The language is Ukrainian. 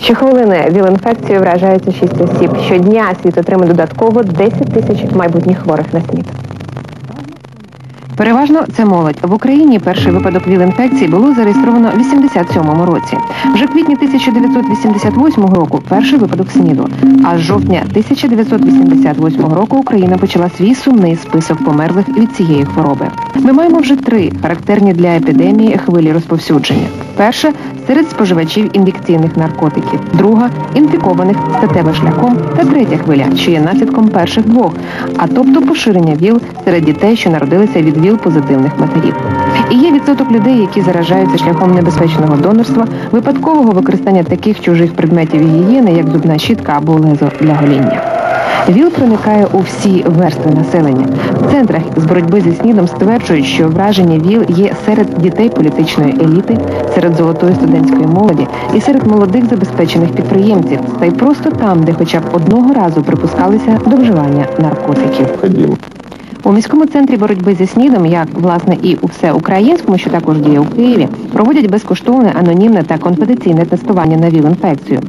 Щохвилини ВІЛ-інфекцією вражаються 6 осіб. Щодня світ отримує додатково 10 тисяч майбутніх хворих на СНІД. Переважно це молодь. В Україні перший випадок ВІЛ-інфекції було зареєстровано в 87-му році. Вже квітні 1988 року перший випадок СНІДу. А з жовтня 1988 року Україна почала свій сумний список померлих від цієї хвороби. Ми маємо вже три характерні для епідемії хвилі розповсюдження. Перша серед споживачів ін'єкційних наркотиків, друга інфікованих статевим шляхом та третя хвиля, що є наслідком перших двох, а тобто поширення ВІЛ серед дітей, що народилися від ВІЛ позитивних матерів. І є відсоток людей, які заражаються шляхом небезпечного донорства, випадкового використання таких чужих предметів гігієни, як зубна щітка або лезо для гоління. ВІЛ проникає у всі верстви населення. В центрах з боротьби зі СНІДом стверджують, що враження ВІЛ є серед дітей політичної еліти, серед золотої студентської молоді і серед молодих забезпечених підприємців, та й просто там, де хоча б одного разу припускалися до вживання наркотиків. У міському центрі боротьби зі СНІДом, як власне і у всеукраїнському, що також діє у Києві, проводять безкоштовне, анонімне та конфіденційне тестування на ВІЛ-інфекцію.